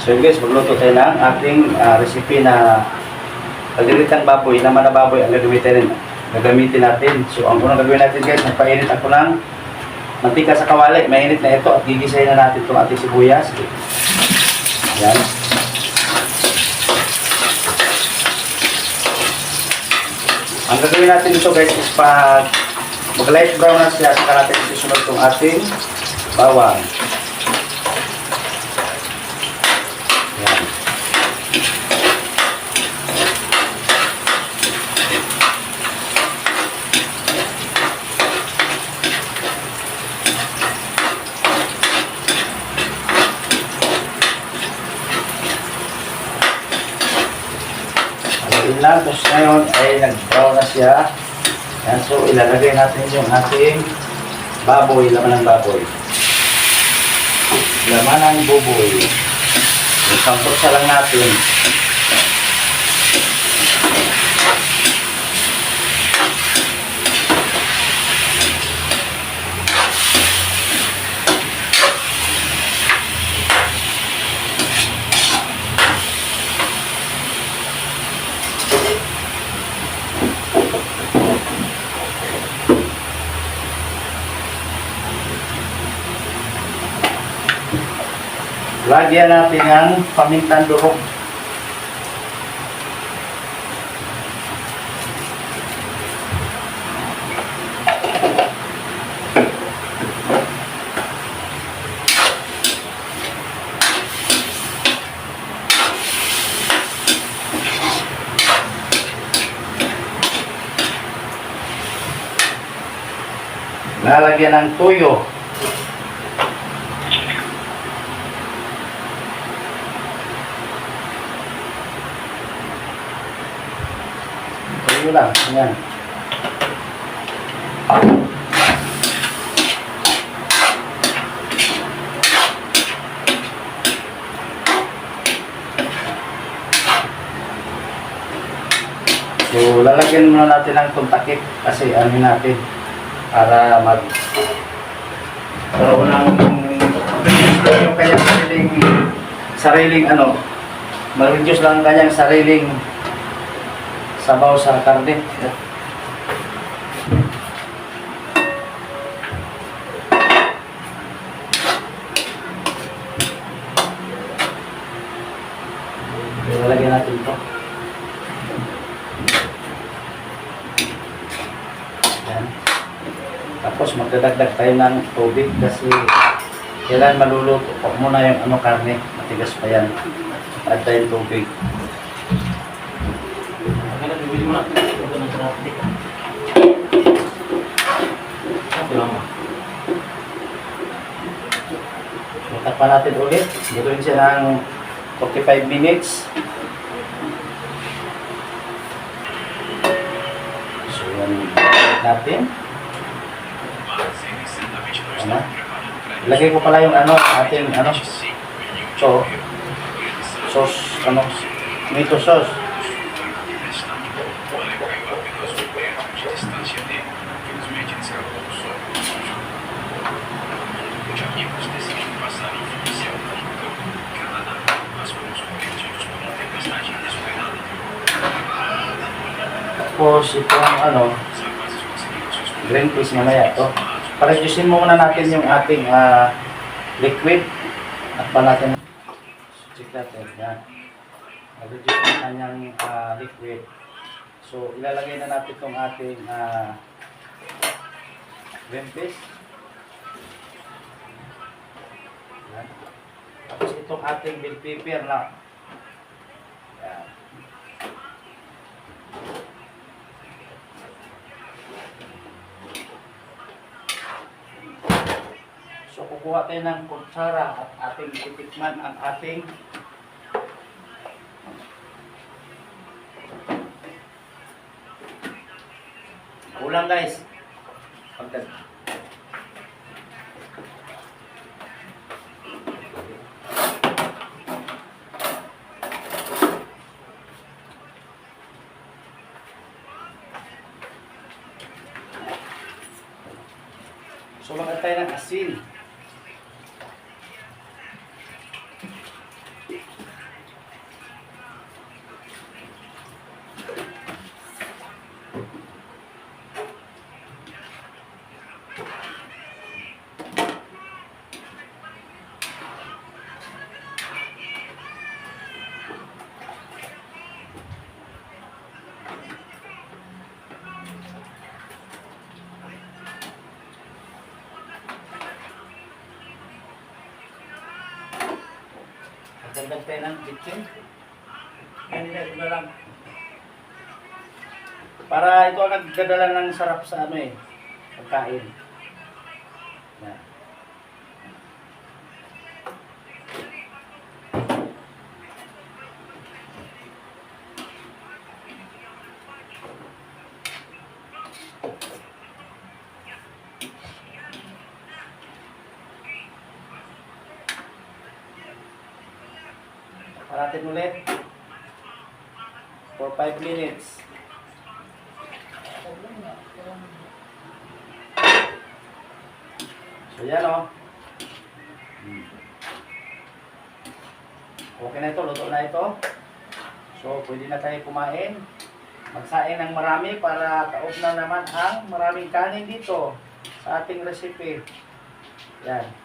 So yun guys, magluto tayo ng ating ah, recipe na pagdiritang baboy, naman na baboy ang gagamitin, gagamitin natin. So ang unang gagawin natin guys, magpainit ako ng mantika sa kawali. Mainit na ito at gigisahin na natin itong ating sibuyas. Yan. Ang gagawin natin dito guys is pag mag light brown na siya, saka natin isusunod itong ating bawang. Tapos ngayon ay nag-brown na siya. Yan, so ilalagay natin yung ating baboy, laman ng baboy. Laman ng buboy. Isang lang natin. Lagyan natin ng pamintang durog. Lalagyan ng tuyo. Tuyo lang. Ayan. So, lalagyan muna natin ng tuntakip kasi ano natin para mag karoon ng yung kanyang sariling sariling ano mag-reduce lang ang kanyang sariling sabaw sa karne. Okay, lalagyan natin ito. Yan. Tapos magdadagdag tayo ng tubig kasi kailangan maluluto po muna yung ano karne. Matigas pa yan. Add tayong tubig. Takpan natin ulit. Gawin siya ng 45 minutes. So, yan natin. Ano? Ilagay ko pala yung ano, ating ano, so, sauce, ano, tomato sauce. Tapos itong ano, green peas mamaya to. Para-reducein muna natin yung ating ah, liquid at pa natin check natin yan. Reduce yung kanyang ah, liquid. So ilalagay na natin itong ating ah, green peas. Yan. Tapos itong ating bell pepper na kukuha tayo ng kutsara at ating titikman ang ating kulang guys. Pagkat So maganda tayo ng asin. Thank you. Dagdag tayo ng chicken. Yan, nila, iba lang. Para ito ang nagdadala ng sarap sa ano eh, pagkain. Yan. Parating ulit. For 5 minutes. So yan o. Hmm. Okay na ito, luto na ito. So pwede na tayo kumain. Magsain ng marami para taob na naman ang maraming kanin dito sa ating recipe. Yan.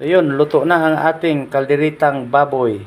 So yun, luto na ang ating kalderitang baboy.